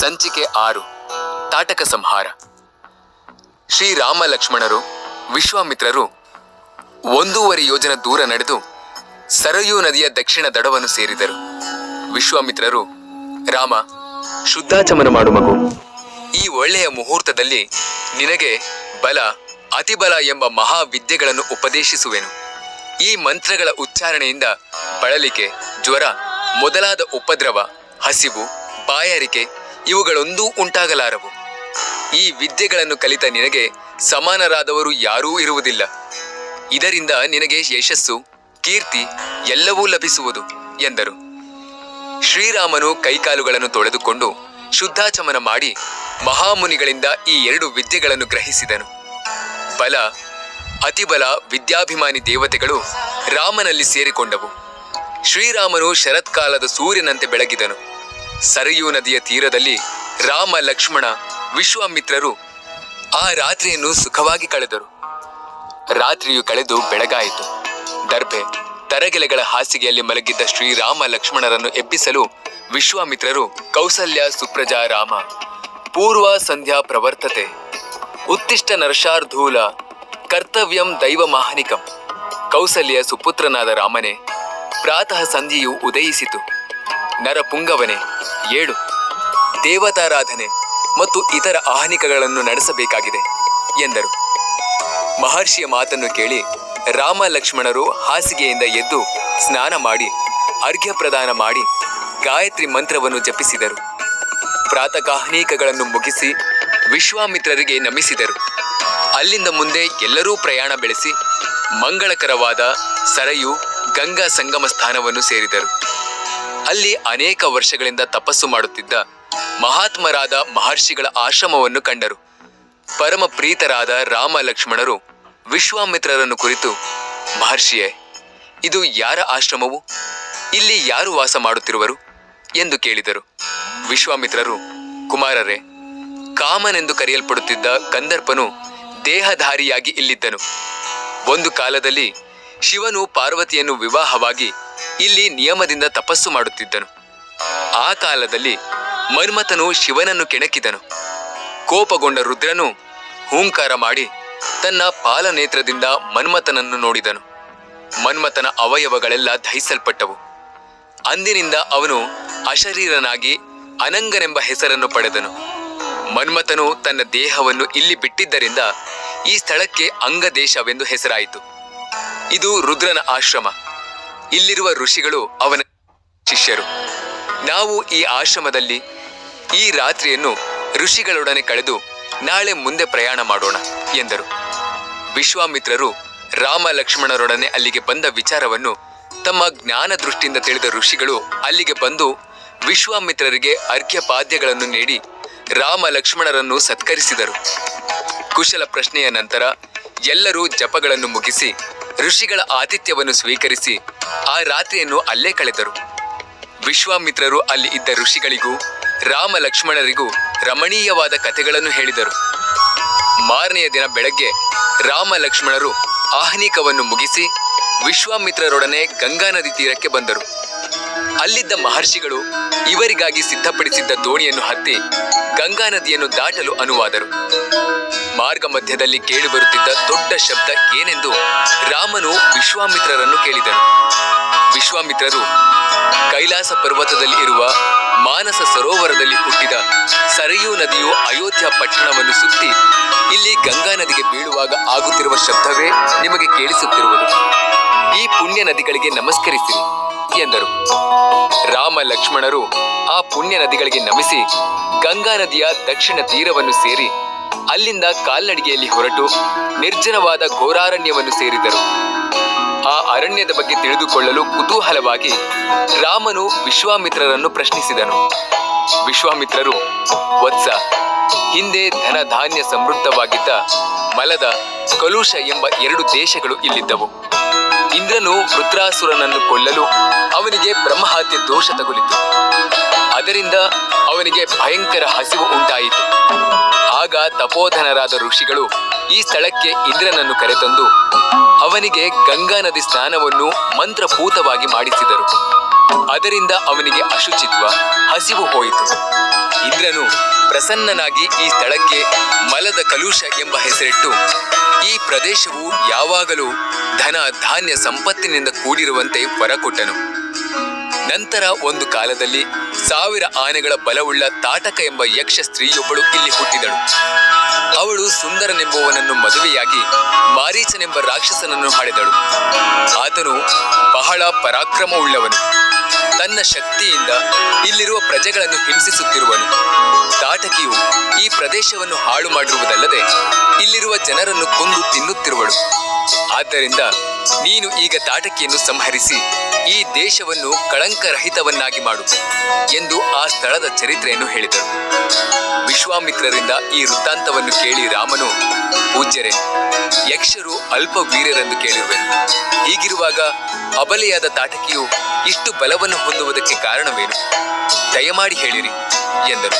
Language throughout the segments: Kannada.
ಸಂಚಿಕೆ ಆರು ತಾಟಕ ಸಂಹಾರ. ಶ್ರೀರಾಮ ಲಕ್ಷ್ಮಣರು ವಿಶ್ವಾಮಿತ್ರರು ಒಂದೂವರೆ ಯೋಜನ ದೂರ ನಡೆದು ಸರಯೂ ನದಿಯ ದಕ್ಷಿಣ ದಡವನ್ನು ಸೇರಿದರು. ವಿಶ್ವಾಮಿತ್ರರು, ರಾಮ, ಶುದ್ಧಾಚಮನ ಮಾಡು ಮಗು. ಈ ಒಳ್ಳೆಯ ಮುಹೂರ್ತದಲ್ಲಿ ನಿನಗೆ ಬಲ, ಅತಿಬಲ ಎಂಬ ಮಹಾವಿದ್ಯೆಗಳನ್ನು ಉಪದೇಶಿಸುವೆನು. ಈ ಮಂತ್ರಗಳ ಉಚ್ಚಾರಣೆಯಿಂದ ಬಳಲಿಕೆ, ಜ್ವರ, ಮೊದಲಾದ ಉಪದ್ರವ, ಹಸಿವು, ಬಾಯಾರಿಕೆ ಇವುಗಳೊಂದೂ ಉಂಟಾಗಲಾರವು. ಈ ವಿದ್ಯೆಗಳನ್ನು ಕಲಿತ ನಿನಗೆ ಸಮಾನರಾದವರು ಯಾರೂ ಇರುವುದಿಲ್ಲ. ಇದರಿಂದ ನಿನಗೆ ಯಶಸ್ಸು, ಕೀರ್ತಿ ಎಲ್ಲವೂ ಲಭಿಸುವುದು, ಎಂದರು. ಶ್ರೀರಾಮನು ಕೈಕಾಲುಗಳನ್ನು ತೊಳೆದುಕೊಂಡು ಶುದ್ಧಾಚಮನ ಮಾಡಿ ಮಹಾಮುನಿಗಳಿಂದ ಈ ಎರಡು ವಿದ್ಯೆಗಳನ್ನು ಗ್ರಹಿಸಿದನು. ಬಲ, ಅತಿಬಲ ವಿದ್ಯಾಭಿಮಾನಿ ದೇವತೆಗಳು ರಾಮನಲ್ಲಿ ಸೇರಿಕೊಂಡವು. ಶ್ರೀರಾಮನು ಶರತ್ಕಾಲದ ಸೂರ್ಯನಂತೆ ಬೆಳಗಿದನು. ಸರಯೂ ನದಿಯ ತೀರದಲ್ಲಿ ರಾಮ, ಲಕ್ಷ್ಮಣ, ವಿಶ್ವಾಮಿತ್ರರು ಆ ರಾತ್ರಿಯನ್ನು ಸುಖವಾಗಿ ಕಳೆದರು. ರಾತ್ರಿಯು ಕಳೆದು ಬೆಳಗಾಯಿತು. ದರ್ಭೆ, ತರಗೆಲೆಗಳ ಹಾಸಿಗೆಯಲ್ಲಿ ಮಲಗಿದ್ದ ಶ್ರೀರಾಮ ಲಕ್ಷ್ಮಣರನ್ನು ಎಬ್ಬಿಸಲು ವಿಶ್ವಾಮಿತ್ರರು ಕೌಸಲ್ಯ, ಸುಪ್ರಜಾ, ರಾಮ, ಪೂರ್ವ ಸಂಧ್ಯಾ ಪ್ರವರ್ತತೆ, ಉತ್ತಿಷ್ಟ ನರಶಾರ್ಧೂಲ, ಕರ್ತವ್ಯಂ ದೈವ ಮಾಹನಿಕಂ, ಕೌಸಲ್ಯ ಸುಪುತ್ರನಾದ ರಾಮನೇ, ಪ್ರಾತಃ ಸಂಧಿಯು ಉದಯಿಸಿತು. ನರಪುಂಗವನೇ. ಏಳು. ದೇವತಾರಾಧನೆ ಮತ್ತು ಇತರ ಆಹ್ನಿಕಗಳನ್ನು ನಡೆಸಬೇಕಾಗಿದೆ, ಎಂದರು. ಮಹರ್ಷಿಯ ಮಾತನ್ನು ಕೇಳಿ ರಾಮ ಲಕ್ಷ್ಮಣರು ಹಾಸಿಗೆಯಿಂದ ಎದ್ದು ಸ್ನಾನ ಮಾಡಿ, ಅರ್ಘ್ಯ ಪ್ರದಾನ ಮಾಡಿ ಗಾಯತ್ರಿ ಮಂತ್ರವನ್ನು ಜಪಿಸಿದರು. ಪ್ರಾತಕಾಹ್ನೀಕಗಳನ್ನು ಮುಗಿಸಿ ವಿಶ್ವಾಮಿತ್ರರಿಗೆ ನಮಿಸಿದರು. ಅಲ್ಲಿಂದ ಮುಂದೆ ಎಲ್ಲರೂ ಪ್ರಯಾಣ ಬೆಳೆಸಿ ಮಂಗಳಕರವಾದ ಸರಯು ಗಂಗಾ ಸಂಗಮ ಸ್ಥಾನವನ್ನು ಸೇರಿದರು. ಅಲ್ಲಿ ಅನೇಕ ವರ್ಷಗಳಿಂದ ತಪಸ್ಸು ಮಾಡುತ್ತಿದ್ದ ಮಹಾತ್ಮರಾದ ಮಹರ್ಷಿಗಳ ಆಶ್ರಮವನ್ನು ಕಂಡರು. ಪರಮ ಪ್ರೀತರಾದ ರಾಮ ಲಕ್ಷ್ಮಣರು ವಿಶ್ವಾಮಿತ್ರರನ್ನು ಕುರಿತು, ಮಹರ್ಷಿಯೇ, ಇದು ಯಾರ ಆಶ್ರಮವು? ಇಲ್ಲಿ ಯಾರು ವಾಸ ಮಾಡುತ್ತಿರುವರು? ಎಂದು ಕೇಳಿದರು. ವಿಶ್ವಾಮಿತ್ರರು, ಕುಮಾರರೇ, ಕಾಮನೆಂದು ಕರೆಯಲ್ಪಡುತ್ತಿದ್ದ ಕಂದರ್ಪನು ದೇಹಧಾರಿಯಾಗಿ ಇಲ್ಲಿದ್ದನು. ಒಂದು ಕಾಲದಲ್ಲಿ ಶಿವನು ಪಾರ್ವತಿಯನ್ನು ವಿವಾಹವಾಗಿ ಇಲ್ಲಿ ನಿಯಮದಿಂದ ತಪಸ್ಸು ಮಾಡುತ್ತಿದ್ದನು. ಆ ಕಾಲದಲ್ಲಿ ಮನ್ಮಥನು ಶಿವನನ್ನು ಕೆಣಕಿದನು. ಕೋಪಗೊಂಡ ರುದ್ರನು ಹೂಂಕಾರ ಮಾಡಿ ತನ್ನ ಪಾಲನೇತ್ರದಿಂದ ಮನ್ಮಥನನ್ನು ನೋಡಿದನು. ಮನ್ಮಥನ ಅವಯವಗಳೆಲ್ಲ ದಹಿಸಲ್ಪಟ್ಟವು ಅಂದಿನಿಂದ ಅವನು ಅಶರೀರನಾಗಿ ಅನಂಗನೆಂಬ ಹೆಸರನ್ನು ಪಡೆದನು. ಮನ್ಮಥನು ತನ್ನ ದೇಹವನ್ನು ಇಲ್ಲಿ ಬಿಟ್ಟಿದ್ದರಿಂದ ಈ ಸ್ಥಳಕ್ಕೆ ಅಂಗದೇಶವೆಂದು ಹೆಸರಾಯಿತು. ಇದು ರುದ್ರನ ಆಶ್ರಮ. ಇಲ್ಲಿರುವ ಋಷಿಗಳು ಅವನ ಶಿಷ್ಯರು. ನಾವು ಈ ಆಶ್ರಮದಲ್ಲಿ ಈ ರಾತ್ರಿಯನ್ನು ಋಷಿಗಳೊಡನೆ ಕಳೆದು ನಾಳೆ ಮುಂದೆ ಪ್ರಯಾಣ ಮಾಡೋಣ, ಎಂದರು. ವಿಶ್ವಾಮಿತ್ರರು ರಾಮ ಲಕ್ಷ್ಮಣರೊಡನೆ ಅಲ್ಲಿಗೆ ಬಂದ ವಿಚಾರವನ್ನು ತಮ್ಮ ಜ್ಞಾನ ದೃಷ್ಟಿಯಿಂದ ತಿಳಿದ ಋಷಿಗಳು ಅಲ್ಲಿಗೆ ಬಂದು ವಿಶ್ವಾಮಿತ್ರರಿಗೆ ಅರ್ಘ್ಯಪಾದ್ಯಗಳನ್ನು ನೀಡಿ ರಾಮ ಲಕ್ಷ್ಮಣರನ್ನು ಸತ್ಕರಿಸಿದರು. ಕುಶಲ ಪ್ರಶ್ನೆಯ ನಂತರ ಎಲ್ಲರೂ ಜಪಗಳನ್ನು ಮುಗಿಸಿ ಋಷಿಗಳ ಆತಿಥ್ಯವನ್ನು ಸ್ವೀಕರಿಸಿ ಆ ರಾತ್ರಿಯನ್ನು ಅಲ್ಲೇ ಕಳೆದರು. ವಿಶ್ವಾಮಿತ್ರರು ಅಲ್ಲಿ ಇದ್ದ ಋಷಿಗಳಿಗೂ, ರಾಮ ಲಕ್ಷ್ಮಣರಿಗೂ ರಮಣೀಯವಾದ ಕಥೆಗಳನ್ನು ಹೇಳಿದರು. ಮಾರನೆಯ ದಿನ ಬೆಳಗ್ಗೆ ರಾಮ ಲಕ್ಷ್ಮಣರು ಆಹ್ನಿಕವನ್ನು ಮುಗಿಸಿ ವಿಶ್ವಾಮಿತ್ರರೊಡನೆ ಗಂಗಾ ನದಿ ತೀರಕ್ಕೆ ಬಂದರು. ಅಲ್ಲಿದ್ದ ಮಹರ್ಷಿಗಳು ಇವರಿಗಾಗಿ ಸಿದ್ಧಪಡಿಸಿದ್ದ ದೋಣಿಯನ್ನು ಹತ್ತಿ ಗಂಗಾ ನದಿಯನ್ನು ದಾಟಲು ಅನುವಾದರು. ಮಾರ್ಗ ಮಧ್ಯದಲ್ಲಿ ಕೇಳಿಬರುತ್ತಿದ್ದ ದೊಡ್ಡ ಶಬ್ದ ಏನೆಂದು ರಾಮನು ವಿಶ್ವಾಮಿತ್ರರನ್ನು ಕೇಳಿದನು. ವಿಶ್ವಾಮಿತ್ರರು, ಕೈಲಾಸ ಪರ್ವತದಲ್ಲಿ ಇರುವ ಮಾನಸ ಸರೋವರದಲ್ಲಿ ಹುಟ್ಟಿದ ಸರಯೂ ನದಿಯು ಅಯೋಧ್ಯ ಪಟ್ಟಣವನ್ನು ಸುತ್ತಿ ಇಲ್ಲಿ ಗಂಗಾ ನದಿಗೆ ಬೀಳುವಾಗ ಆಗುತ್ತಿರುವ ಶಬ್ದವೇ ನಿಮಗೆ ಕೇಳಿಸುತ್ತಿರುವುದು. ಈ ಪುಣ್ಯ ನದಿಗಳಿಗೆ ನಮಸ್ಕರಿಸಿರಿ. ಎಂದರು ರಾಮ ಲಕ್ಷ್ಮಣರು ಆ ಪುಣ್ಯ ನದಿಗಳಿಗೆ ನಮಿಸಿ ಗಂಗಾ ನದಿಯ ದಕ್ಷಿಣ ತೀರವನ್ನು ಸೇರಿ ಅಲ್ಲಿಂದ ಕಾಲ್ನಡಿಗೆಯಲ್ಲಿ ಹೊರಟು ನಿರ್ಜನವಾದ ಘೋರಾರಣ್ಯವನ್ನು ಸೇರಿದರು. ಆ ಅರಣ್ಯದ ಬಗ್ಗೆ ತಿಳಿದುಕೊಳ್ಳಲು ಕುತೂಹಲವಾಗಿ ರಾಮನು ವಿಶ್ವಾಮಿತ್ರರನ್ನು ಪ್ರಶ್ನಿಸಿದನು. ವಿಶ್ವಾಮಿತ್ರರು, ವತ್ಸ, ಹಿಂದೆ ಧನಧಾನ್ಯ ಸಮೃದ್ಧವಾಗಿದ್ದ ಮಲದ ಕಲುಷ ಎಂಬ ಎರಡು ದೇಶಗಳು ಇಲ್ಲಿದ್ದವು. ಇಂದ್ರನು ವೃತ್ರಾಸುರನನ್ನು ಕೊಲ್ಲಲು ಅವನಿಗೆ ಬ್ರಹ್ಮಹತ್ಯೆ ದೋಷ ತಗುಲಿತು. ಅದರಿಂದ ಅವನಿಗೆ ಭಯಂಕರ ಹಸಿವು ಉಂಟಾಯಿತು. ಆಗ ತಪೋಧನರಾದ ಋಷಿಗಳು ಈ ಸ್ಥಳಕ್ಕೆ ಇಂದ್ರನನ್ನು ಕರೆತಂದು ಅವನಿಗೆ ಗಂಗಾ ನದಿ ಸ್ನಾನವನ್ನು ಮಂತ್ರಪೂತವಾಗಿ ಮಾಡಿಸಿದರು. ಅದರಿಂದ ಅವನಿಗೆ ಅಶುಚಿತ್ವ, ಹಸಿವು ಹೋಯಿತು. ಇಂದ್ರನು ಪ್ರಸನ್ನನಾಗಿ ಈ ಸ್ಥಳಕ್ಕೆ ಮಲದ ಕಲುಷ ಎಂಬ ಹೆಸರಿಟ್ಟು, ಈ ಪ್ರದೇಶವು ಯಾವಾಗಲೂ ಧನ ಧಾನ್ಯ ಸಂಪತ್ತಿನಿಂದ ಕೂಡಿರುವಂತೆ ಹೊರಕೊಟ್ಟನು. ನಂತರ ಒಂದು ಕಾಲದಲ್ಲಿ ಸಾವಿರ ಆನೆಗಳ ಬಲವುಳ್ಳ ತಾಟಕ ಎಂಬ ಯಕ್ಷ ಸ್ತ್ರೀಯೊಬ್ಬಳು ಇಲ್ಲಿ ಹುಟ್ಟಿದಳು. ಅವಳು ಸುಂದರನೆಂಬುವನನ್ನು ಮದುವೆಯಾಗಿ ಮಾರೀಚನೆಂಬ ರಾಕ್ಷಸನನ್ನು ಹಾಡಿದಳು. ಆತನು ಬಹಳ ಪರಾಕ್ರಮವುಳ್ಳವನು. ತನ್ನ ಶಕ್ತಿಯಿಂದ ಇಲ್ಲಿರುವ ಪ್ರಜೆಗಳನ್ನು ಹಿಂಸಿಸುತ್ತಿರುವನು. ದಾಟಕಿಯು ಈ ಪ್ರದೇಶವನ್ನು ಹಾಳು ಮಾಡಿರುವುದಲ್ಲದೆ ಇಲ್ಲಿರುವ ಜನರನ್ನು ಕೊಂದು ತಿನ್ನುತ್ತಿರುವಳು. ಆದ್ದರಿಂದ ನೀನು ಈಗ ತಾಟಕಿಯನ್ನು ಸಂಹರಿಸಿ ಈ ದೇಶವನ್ನು ಕಳಂಕರಹಿತವನ್ನಾಗಿ ಮಾಡು ಎಂದು ಆ ಸ್ಥಳದ ಚರಿತ್ರೆಯನ್ನು ಹೇಳಿದರು. ವಿಶ್ವಾಮಿತ್ರರಿಂದ ಈ ವೃತ್ತಾಂತವನ್ನು ಕೇಳಿ ರಾಮನು, ಪೂಜ್ಯರೆ, ಯಕ್ಷರು ಅಲ್ಪ ವೀರ್ಯರೆಂದು ಕೇಳಿರುವೆ. ಹೀಗಿರುವಾಗ ಅಬಲೆಯಾದ ತಾಟಕಿಯು ಇಷ್ಟು ಬಲವನ್ನು ಹೊಂದುವುದಕ್ಕೆ ಕಾರಣವೇನು? ದಯಮಾಡಿ ಹೇಳಿರಿ, ಎಂದರು.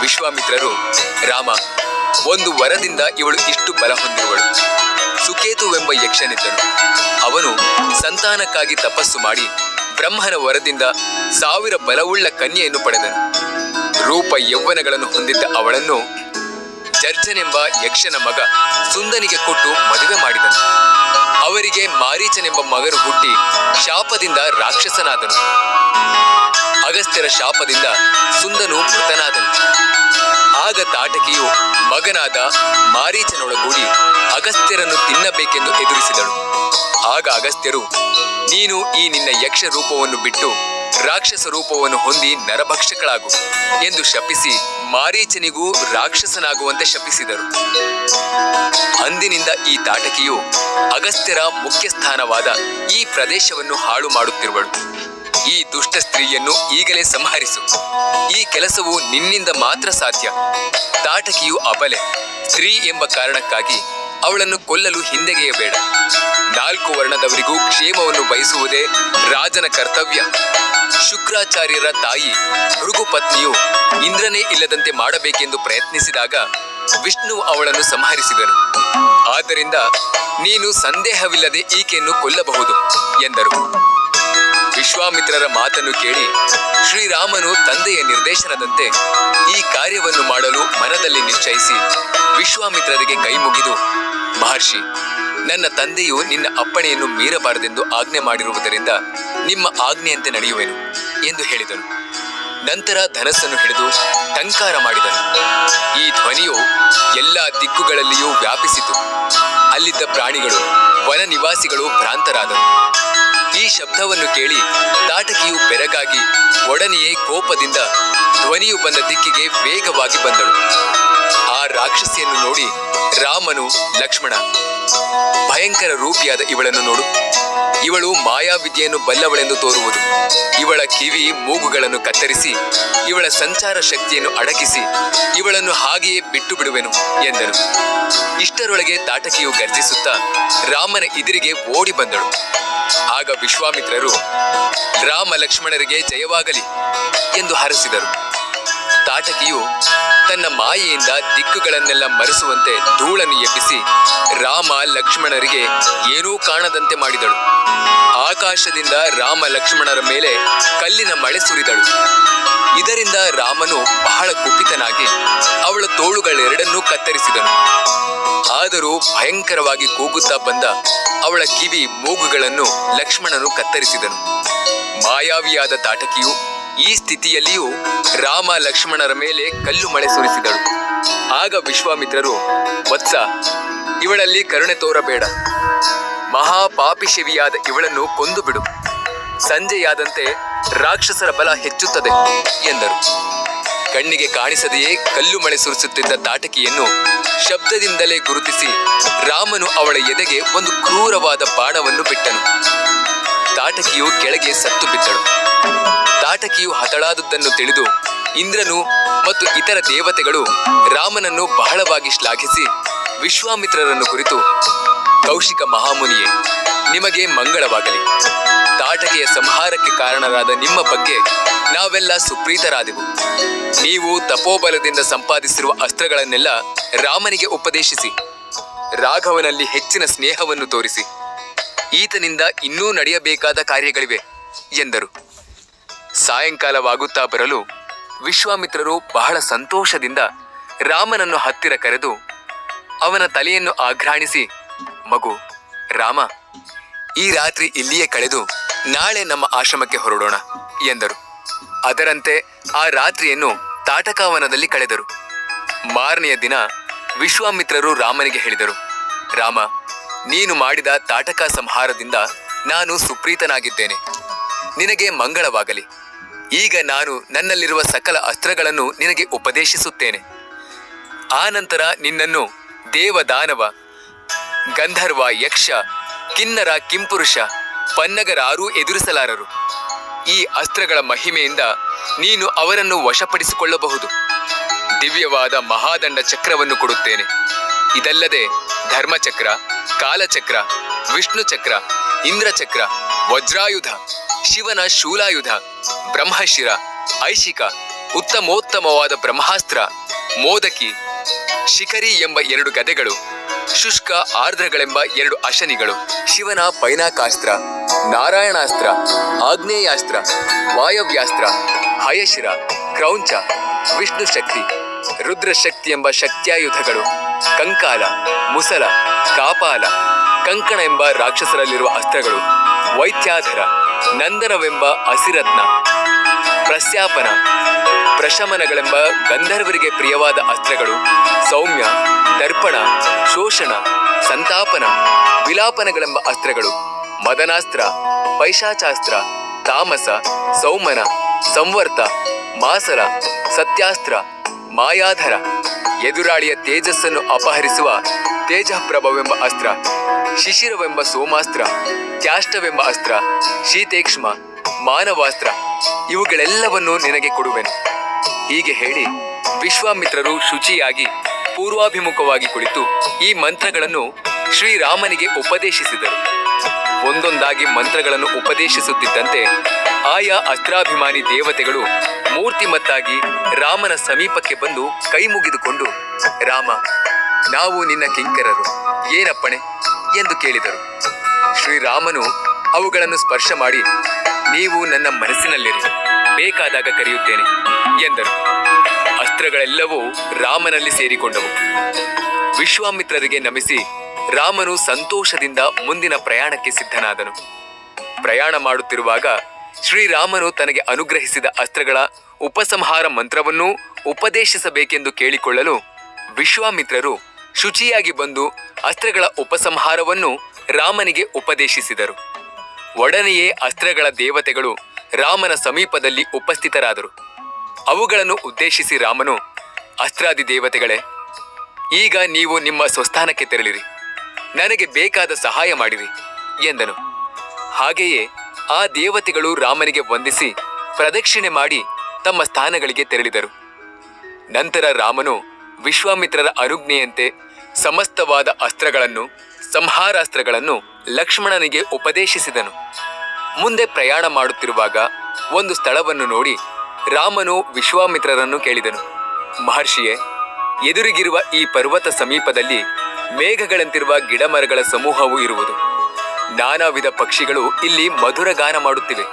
ವಿಶ್ವಾಮಿತ್ರರು, ರಾಮ, ಒಂದು ವರದಿಂದ ಇವಳು ಇಷ್ಟು ಬಲ ಹೊಂದಿರುವಳು. ಸುಕೇತುವೆಂಬ ಯಕ್ಷನಿದ್ದನು ಅವನು ಸಂತಾನಕ್ಕಾಗಿ ತಪಸ್ಸು ಮಾಡಿ ಬ್ರಹ್ಮನ ವರದಿಂದ ಸಾವಿರ ಬಲವುಳ್ಳ ಕನ್ಯೆಯನ್ನು ಪಡೆದನು. ರೂಪ ಯೌವನಗಳನ್ನು ಹೊಂದಿದ್ದ ಅವಳನ್ನು ಜರ್ಜನೆಂಬ ಯಕ್ಷನ ಮಗ ಸುಂದನಿಗೆ ಕೊಟ್ಟು ಮದುವೆ ಮಾಡಿದನು. ಅವರಿಗೆ ಮಾರೀಚನೆಂಬ ಮಗನು ಹುಟ್ಟಿ ಶಾಪದಿಂದ ರಾಕ್ಷಸನಾದನು. ಅಗಸ್ತ್ಯರ ಶಾಪದಿಂದ ಸುಂದನು ಮೃತನಾದನು. ಆಗ ತಾಟಕಿಯು ಮಗನಾದ ಮಾರೀಚನೊಳಗೂಡಿ ಅಗಸ್ತ್ಯರನ್ನು ತಿನ್ನಬೇಕೆಂದು ಎದುರಿಸಿದಳು. ಆಗ ಅಗಸ್ತ್ಯರು, ನೀನು ಈ ನಿನ್ನ ಯಕ್ಷ ರೂಪವನ್ನು ಬಿಟ್ಟು ರಾಕ್ಷಸ ರೂಪವನ್ನು ಹೊಂದಿ ನರಭಕ್ಷಕಳಾಗು ಎಂದು ಶಪಿಸಿ ಮಾರೀಚನಿಗೂ ರಾಕ್ಷಸನಾಗುವಂತೆ ಶಪಿಸಿದರು. ಅಂದಿನಿಂದ ಈ ತಾಟಕಿಯು ಅಗಸ್ತ್ಯರ ಮುಖ್ಯ ಸ್ಥಾನವಾದ ಈ ಪ್ರದೇಶವನ್ನು ಹಾಳು ಮಾಡುತ್ತಿರುವಳು. ಈ ದುಷ್ಟ ಸ್ತ್ರೀಯನ್ನು ಈಗಲೇ ಸಂಹರಿಸು. ಈ ಕೆಲಸವು ನಿನ್ನಿಂದ ಮಾತ್ರ ಸಾಧ್ಯ. ತಾಟಕಿಯು ಅಬಲೆ. ಸ್ತ್ರೀ ಎಂಬ ಕಾರಣಕ್ಕಾಗಿ ಅವಳನ್ನು ಕೊಲ್ಲಲು ಹಿಂದೆಗೆಯಬೇಡ ನಾಲ್ಕು ವರ್ಣದವರಿಗೂ ಕ್ಷೇಮವನ್ನು ಬಯಸುವುದೇ ರಾಜನ ಕರ್ತವ್ಯ. ಶುಕ್ರಾಚಾರ್ಯರ ತಾಯಿ ಭೃಗು ಪತ್ನಿಯು ಇಂದ್ರನೇ ಇಲ್ಲದಂತೆ ಮಾಡಬೇಕೆಂದು ಪ್ರಯತ್ನಿಸಿದಾಗ ವಿಷ್ಣು ಅವಳನ್ನು ಸಂಹರಿಸಿದನು. ಆದ್ದರಿಂದ ನೀನು ಸಂದೇಹವಿಲ್ಲದೆ ಈಕೆಯನ್ನು ಕೊಲ್ಲಬಹುದು, ಎಂದರು. ವಿಶ್ವಾಮಿತ್ರರ ಮಾತನ್ನು ಕೇಳಿ ಶ್ರೀರಾಮನು ತಂದೆಯ ನಿರ್ದೇಶನದಂತೆ ಈ ಕಾರ್ಯವನ್ನು ಮಾಡಲು ಮನದಲ್ಲಿ ನಿಶ್ಚಯಿಸಿ ವಿಶ್ವಾಮಿತ್ರರಿಗೆ ಕೈ ಮುಗಿದು, ಮಹರ್ಷಿ, ನನ್ನ ತಂದೆಯು ನಿನ್ನ ಅಪ್ಪಣೆಯನ್ನು ಮೀರಬಾರದೆಂದು ಆಜ್ಞೆ ಮಾಡಿರುವುದರಿಂದ ನಿಮ್ಮ ಆಜ್ಞೆಯಂತೆ ನಡೆಯುವೆನು, ಎಂದು ಹೇಳಿದನು. ನಂತರ ಧನಸ್ಸನ್ನು ಹಿಡಿದು ಟಂಕಾರ ಮಾಡಿದನು. ಈ ಧ್ವನಿಯು ಎಲ್ಲ ದಿಕ್ಕುಗಳಲ್ಲಿಯೂ ವ್ಯಾಪಿಸಿತು. ಅಲ್ಲಿದ್ದ ಪ್ರಾಣಿಗಳು ವನ ನಿವಾಸಿಗಳು ಭ್ರಾಂತರಾದರು. ಈ ಶಬ್ದವನ್ನು ಕೇಳಿ ತಾಟಕಿಯು ಬೆರಗಾಗಿ ಒಡನೆಯೇ ಕೋಪದಿಂದ ಧ್ವನಿಯು ಬಂದ ದಿಕ್ಕಿಗೆ ವೇಗವಾಗಿ ಬಂದಳು. ಆ ರಾಕ್ಷಸಿಯನ್ನು ನೋಡಿ ರಾಮನು, ಲಕ್ಷ್ಮಣ, ಭಯಂಕರ ರೂಪಿಯಾದ ಇವಳನ್ನು ನೋಡು. ಇವಳು ಮಾಯಾವಿದ್ಯೆಯನ್ನು ಬಲ್ಲವಳೆಂದು ತೋರುವುದು. ಇವಳ ಕಿವಿ ಮೂಗುಗಳನ್ನು ಕತ್ತರಿಸಿ, ಇವಳ ಸಂಚಾರ ಶಕ್ತಿಯನ್ನು ಅಡಗಿಸಿ, ಇವಳನ್ನು ಹಾಗೆಯೇ ಬಿಟ್ಟು ಬಿಡುವೆನು ಎಂದನು. ಇಷ್ಟರೊಳಗೆ ತಾಟಕಿಯು ಗರ್ಜಿಸುತ್ತಾ ರಾಮನ ಎದುರಿಗೆ ಓಡಿ ಬಂದಳು. ಆಗ ವಿಶ್ವಾಮಿತ್ರರು ರಾಮ ಲಕ್ಷ್ಮಣರಿಗೆ ಜಯವಾಗಲಿ ಎಂದು ಹರಸಿದರು. ತಾಟಕಿಯು ತನ್ನ ಮಾಯೆಯಿಂದ ದಿಕ್ಕುಗಳನ್ನೆಲ್ಲ ಮರೆಸುವಂತೆ ಧೂಳನ್ನು ಎಬ್ಬಿಸಿ ರಾಮ ಲಕ್ಷ್ಮಣರಿಗೆ ಏನೂ ಕಾಣದಂತೆ ಮಾಡಿದಳು. ಆಕಾಶದಿಂದ ರಾಮ ಲಕ್ಷ್ಮಣರ ಮೇಲೆ ಕಲ್ಲಿನ ಮಳೆ ಸುರಿದಳು. ಇದರಿಂದ ರಾಮನು ಬಹಳ ಕುಪಿತನಾಗಿ ಅವಳ ತೋಳುಗಳೆರಡನ್ನೂ ಕತ್ತರಿಸಿದನು. ಆದರೂ ಭಯಂಕರವಾಗಿ ಕೂಗುತ್ತಾ ಬಂದ ಅವಳ ಕಿವಿ ಮೂಗುಗಳನ್ನು ಲಕ್ಷ್ಮಣನು ಕತ್ತರಿಸಿದನು. ಮಾಯಾವಿಯಾದ ತಾಟಕಿಯು ಈ ಸ್ಥಿತಿಯಲ್ಲಿಯೂ ರಾಮ ಲಕ್ಷ್ಮಣರ ಮೇಲೆ ಕಲ್ಲು ಮಳೆ ಸುರಿಸಿದಳು. ಆಗ ವಿಶ್ವಾಮಿತ್ರರು, ವತ್ಸ, ಇವಳಲ್ಲಿ ಕರುಣೆ ತೋರಬೇಡ. ಮಹಾಪಾಪಿಶವಿಯಾದ ಇವಳನ್ನು ಕೊಂದು ಬಿಡು ಸಂಜೆಯಾದಂತೆ ರಾಕ್ಷಸರ ಬಲ ಹೆಚ್ಚುತ್ತದೆ ಎಂದರು. ಕಣ್ಣಿಗೆ ಕಾಣಿಸದೆಯೇ ಕಲ್ಲು ಮಳೆ ಸುರಿಸುತ್ತಿದ್ದ ತಾಟಕಿಯನ್ನು ಶಬ್ದದಿಂದಲೇ ಗುರುತಿಸಿ ರಾಮನು ಅವಳ ಎದೆಗೆ ಒಂದು ಕ್ರೂರವಾದ ಬಾಣವನ್ನು ಬಿಟ್ಟನು. ತಾಟಕಿಯು ಕೆಳಗೆ ಸತ್ತು ಬಿದ್ದಳು. ತಾಟಕಿಯು ಹತಳಾದುದನ್ನು ತಿಳಿದು ಇಂದ್ರನು ಮತ್ತು ಇತರ ದೇವತೆಗಳು ರಾಮನನ್ನು ಬಹಳವಾಗಿ ಶ್ಲಾಘಿಸಿ ವಿಶ್ವಾಮಿತ್ರರನ್ನು ಕುರಿತು ಕೌಶಿಕ ಮಹಾಮುನಿಯೇ, ನಿಮಗೆ ಮಂಗಳವಾಗಲಿ. ತಾಟಕೆಯ ಸಂಹಾರಕ್ಕೆ ಕಾರಣರಾದ ನಿಮ್ಮ ಬಗ್ಗೆ ನಾವೆಲ್ಲ ಸುಪ್ರೀತರಾದೆವು. ನೀವು ತಪೋಬಲದಿಂದ ಸಂಪಾದಿಸಿರುವ ಅಸ್ತ್ರಗಳನ್ನೆಲ್ಲ ರಾಮನಿಗೆ ಉಪದೇಶಿಸಿ, ರಾಘವನಲ್ಲಿ ಹೆಚ್ಚಿನ ಸ್ನೇಹವನ್ನು ತೋರಿಸಿ, ಈತನಿಂದ ಇನ್ನೂ ನಡೆಯಬೇಕಾದ ಕಾರ್ಯಗಳಿವೆ, ಎಂದರು. ಸಾಯಂಕಾಲವಾಗುತ್ತಾ ಬರಲು ವಿಶ್ವಾಮಿತ್ರರು ಬಹಳ ಸಂತೋಷದಿಂದ ರಾಮನನ್ನು ಹತ್ತಿರ ಕರೆದು ಅವನ ತಲೆಯನ್ನು ಆಘ್ರಾಣಿಸಿ ಮಗು, ರಾಮ, ಈ ರಾತ್ರಿ ಇಲ್ಲಿಯೇ ಕಳೆದು ನಾಳೆ ನಮ್ಮ ಆಶ್ರಮಕ್ಕೆ ಹೊರಡೋಣ, ಎಂದರು. ಅದರಂತೆ ಆ ರಾತ್ರಿಯನ್ನು ತಾಟಕಾವನದಲ್ಲಿ ಕಳೆದರು. ಮಾರನೆಯ ದಿನ ವಿಶ್ವಾಮಿತ್ರರು ರಾಮನಿಗೆ ಹೇಳಿದರು, ರಾಮ, ನೀನು ಮಾಡಿದ ತಾಟಕ ಸಂಹಾರದಿಂದ ನಾನು ಸುಪ್ರೀತನಾಗಿದ್ದೇನೆ. ನಿನಗೆ ಮಂಗಳವಾಗಲಿ. ಈಗ ನಾನು ನನ್ನಲ್ಲಿರುವ ಸಕಲ ಅಸ್ತ್ರಗಳನ್ನು ನಿನಗೆ ಉಪದೇಶಿಸುತ್ತೇನೆ. ಆ ನಂತರ ನಿನ್ನನ್ನು ದೇವದಾನವ ಗಂಧರ್ವ, ಯಕ್ಷ, ಕಿನ್ನರ, ಕಿಂಪುರುಷ ಪನ್ನಗರಾರೂ ಎದುರಿಸಲಾರರು. ಈ ಅಸ್ತ್ರಗಳ ಮಹಿಮೆಯಿಂದ ನೀನು ಅವರನ್ನು ವಶಪಡಿಸಿಕೊಳ್ಳಬಹುದು. ದಿವ್ಯವಾದ ಮಹಾದಂಡ ಚಕ್ರವನ್ನು ಕೊಡುತ್ತೇನೆ. ಇದಲ್ಲದೆ ಧರ್ಮಚಕ್ರ, ಕಾಲಚಕ್ರ ವಿಷ್ಣು ಚಕ್ರ ಇಂದ್ರಚಕ್ರ, ವಜ್ರಾಯುಧ, ಶಿವನ ಶೂಲಾಯುಧ, ಬ್ರಹ್ಮಶಿರ, ಐಶಿಕ, ಉತ್ತಮೋತ್ತಮವಾದ ಬ್ರಹ್ಮಾಸ್ತ್ರ, ಮೋದಕಿ, ಶಿಖರಿ ಎಂಬ ಎರಡು ಗದೆಗಳು ಶುಷ್ಕ ಆರ್ದ್ರಗಳೆಂಬ ಎರಡು ಅಶನಿಗಳು. ಶಿವನ ಪೈನಾಕಾಸ್ತ್ರ, ನಾರಾಯಣಾಸ್ತ್ರ, ಆಗ್ನೇಯಾಸ್ತ್ರ, ವಾಯವ್ಯಾಸ್ತ್ರ, ಹಯಶಿರ, ಕ್ರೌಂಚ, ವಿಷ್ಣು ಶಕ್ತಿ ರುದ್ರಶಕ್ತಿ ಎಂಬ ಶಕ್ತ್ಯಾಯುಧಗಳು, ಕಂಕಾಲ, ಮುಸಲ, ಕಾಪಾಲ, ಕಂಕಣ ಎಂಬ ರಾಕ್ಷಸರಲ್ಲಿರುವ ಅಸ್ತ್ರಗಳು, ವೈತ್ಯಾಧರ, ನಂದನವೆಂಬ ಅಸಿರತ್ನ, ಪ್ರಸ್ಯಾಪನ ಪ್ರಶಮನಗಳೆಂಬ ಗಂಧರ್ವರಿಗೆ ಪ್ರಿಯವಾದ ಅಸ್ತ್ರಗಳು ಸೌಮ್ಯ, ದರ್ಪಣ, ಶೋಷಣ, ಸಂತಾಪನ, ವಿಲಾಪನಗಳೆಂಬ ಅಸ್ತ್ರಗಳು ಮದನಾಸ್ತ್ರ, ಪೈಶಾಚಾಸ್ತ್ರ, ತಾಮಸ, ಸೌಮನ, ಸಂವರ್ತ, ಮಾಸರ, ಸತ್ಯಾಸ್ತ್ರ, ಮಾಯಾಧರ, ಎದುರಾಳಿಯ ತೇಜಸ್ಸನ್ನು ಅಪಹರಿಸುವ ತೇಜಪ್ರಭವೆಂಬ ಅಸ್ತ್ರ, ಶಿಶಿರವೆಂಬ ಸೋಮಾಸ್ತ್ರ, ತ್ಯಾಷ್ಟವೆಂಬ ಅಸ್ತ್ರ, ಶೀತೇಕ್ಷ್ಮ, ಮಾನವಾಸ್ತ್ರ, ಇವುಗಳೆಲ್ಲವನ್ನೂ ನಿನಗೆ ಕೊಡುವೆನು. ಹೀಗೆ ಹೇಳಿ ವಿಶ್ವಾಮಿತ್ರರು ಶುಚಿಯಾಗಿ ಪೂರ್ವಾಭಿಮುಖವಾಗಿ ಕುಳಿತು ಈ ಮಂತ್ರಗಳನ್ನು ಶ್ರೀರಾಮನಿಗೆ ಉಪದೇಶಿಸಿದರು. ಒಂದೊಂದಾಗಿ ಮಂತ್ರಗಳನ್ನು ಉಪದೇಶಿಸುತ್ತಿದ್ದಂತೆ ಆಯಾ ಅಸ್ತ್ರಾಭಿಮಾನಿ ದೇವತೆಗಳು ಮೂರ್ತಿಮತ್ತಾಗಿ ರಾಮನ ಸಮೀಪಕ್ಕೆ ಬಂದು ಕೈ ಮುಗಿದುಕೊಂಡು, ರಾಮ, ನಾವು ನಿನ್ನ ಕಿಂಕರರು. ಏನಪ್ಪಣೆ? ಎಂದು ಕೇಳಿದರು. ಶ್ರೀರಾಮನು ಅವುಗಳನ್ನು ಸ್ಪರ್ಶ ಮಾಡಿ ನೀವು ನನ್ನ ಮನಸ್ಸಿನಲ್ಲಿರಿ. ಬೇಕಾದಾಗ ಕರೆಯುತ್ತೇನೆ, ಎಂದರು. ಅಸ್ತ್ರಗಳೆಲ್ಲವೂ ರಾಮನಲ್ಲಿ ಸೇರಿಕೊಂಡವು. ವಿಶ್ವಾಮಿತ್ರರಿಗೆ ನಮಿಸಿ ರಾಮನು ಸಂತೋಷದಿಂದ ಮುಂದಿನ ಪ್ರಯಾಣಕ್ಕೆ ಸಿದ್ಧನಾದನು. ಪ್ರಯಾಣ ಮಾಡುತ್ತಿರುವಾಗ ಶ್ರೀರಾಮನು ತನಗೆ ಅನುಗ್ರಹಿಸಿದ ಅಸ್ತ್ರಗಳ ಉಪಸಂಹಾರ ಮಂತ್ರವನ್ನೂ ಉಪದೇಶಿಸಬೇಕೆಂದು ಕೇಳಿಕೊಳ್ಳಲು ವಿಶ್ವಾಮಿತ್ರರು ಶುಚಿಯಾಗಿ ಬಂದು ಅಸ್ತ್ರಗಳ ಉಪಸಂಹಾರವನ್ನು ರಾಮನಿಗೆ ಉಪದೇಶಿಸಿದರು. ಒಡನೆಯೇ ಅಸ್ತ್ರಗಳ ದೇವತೆಗಳು ರಾಮನ ಸಮೀಪದಲ್ಲಿ ಉಪಸ್ಥಿತರಾದರು. ಅವುಗಳನ್ನು ಉದ್ದೇಶಿಸಿ ರಾಮನು, ಅಸ್ತ್ರಾದಿ ದೇವತೆಗಳೇ, ಈಗ ನೀವು ನಿಮ್ಮ ಸ್ವಸ್ಥಾನಕ್ಕೆ ತೆರಳಿರಿ. ನನಗೆ ಬೇಕಾದ ಸಹಾಯ ಮಾಡಿರಿ, ಎಂದನು. ಹಾಗೆಯೇ ಆ ದೇವತೆಗಳು ರಾಮನಿಗೆ ವಂದಿಸಿ ಪ್ರದಕ್ಷಿಣೆ ಮಾಡಿ ತಮ್ಮ ಸ್ಥಾನಗಳಿಗೆ ತೆರಳಿದರು. ನಂತರ ರಾಮನು ವಿಶ್ವಾಮಿತ್ರರ ಅನುಜ್ಞೆಯಂತೆ ಸಮಸ್ತವಾದ ಅಸ್ತ್ರಗಳನ್ನು ಸಂಹಾರಾಸ್ತ್ರಗಳನ್ನು ಲಕ್ಷ್ಮಣನಿಗೆ ಉಪದೇಶಿಸಿದನು. ಮುಂದೆ ಪ್ರಯಾಣ ಮಾಡುತ್ತಿರುವಾಗ ಒಂದು ಸ್ಥಳವನ್ನು ನೋಡಿ ರಾಮನು ವಿಶ್ವಾಮಿತ್ರರನ್ನು ಕೇಳಿದನು. ಮಹರ್ಷಿಯೇ, ಎದುರಿಗಿರುವ ಈ ಪರ್ವತ ಸಮೀಪದಲ್ಲಿ ಮೇಘಗಳಂತಿರುವ ಗಿಡಮರಗಳ ಸಮೂಹವು ಇರುವುದು. ನಾನಾ ವಿಧ ಪಕ್ಷಿಗಳು ಇಲ್ಲಿ ಮಧುರ ಗಾನ ಮಾಡುತ್ತಿವೆ.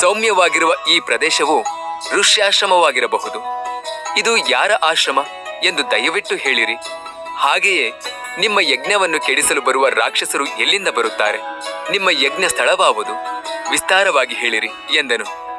ಸೌಮ್ಯವಾಗಿರುವ ಈ ಪ್ರದೇಶವು ಋಷ್ಯಾಶ್ರಮವಾಗಿರಬಹುದು. ಇದು ಯಾರ ಆಶ್ರಮ ಎಂದು ದಯವಿಟ್ಟು ಹೇಳಿರಿ. ಹಾಗೆಯೇ ನಿಮ್ಮ ಯಜ್ಞವನ್ನು ಕೆಡಿಸಲು ಬರುವ ರಾಕ್ಷಸರು ಎಲ್ಲಿಂದ ಬರುತ್ತಾರೆ? ನಿಮ್ಮ ಯಜ್ಞ ಸ್ಥಳವಾವುದು ವಿಸ್ತಾರವಾಗಿ ಹೇಳಿರಿ ಎಂದನು.